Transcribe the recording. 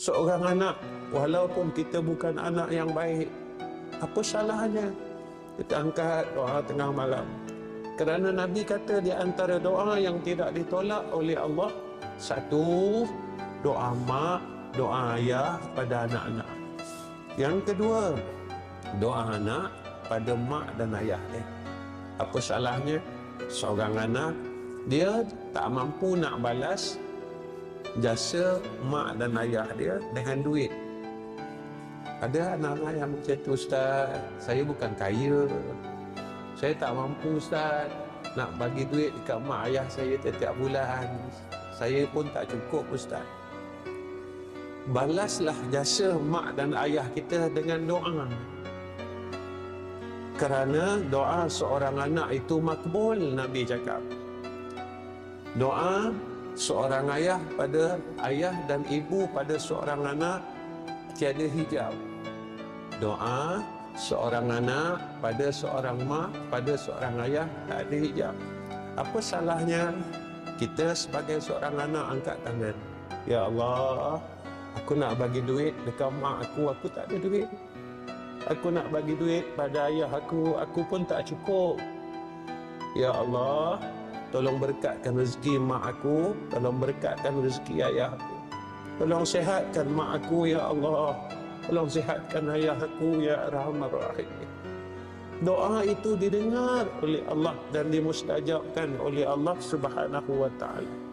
seorang anak walaupun kita bukan anak yang baik apa salahnya? Kita angkat doa tengah malam. Kerana Nabi kata di antara doa yang tidak ditolak oleh Allah satu doa mak doa ayah pada anak-anak. Yang kedua doa anak pada mak dan ayah dia apa salahnya? Seorang anak dia tak mampu nak balas jasa mak dan ayah dia dengan duit. Ada anak-anak yang macam tu Ustaz, saya bukan kaya. Saya tak mampu Ustaz nak bagi duit dekat mak ayah saya setiap bulan. Saya pun tak cukup Ustaz. Balaslah jasa mak dan ayah kita dengan doa. Kerana doa seorang anak itu makbul Nabi cakap. Doa seorang ayah pada ayah dan ibu pada seorang anak tiada hijab. Doa seorang anak pada seorang mak pada seorang ayah tak ada hijab. Apa salahnya kita sebagai seorang anak angkat tangan. Ya Allah, aku nak bagi duit dekat mak aku, aku tak ada duit. Aku nak bagi duit pada ayah aku, aku pun tak cukup. Ya Allah, tolong berkatkan rezeki mak aku, tolong berkatkan rezeki ayah aku. Tolong sihatkan mak aku ya Allah. Tolong sihatkan ayah aku ya Rahman Rahim. Doa itu didengar oleh Allah dan dimustajabkan oleh Allah Subhanahu wa taala.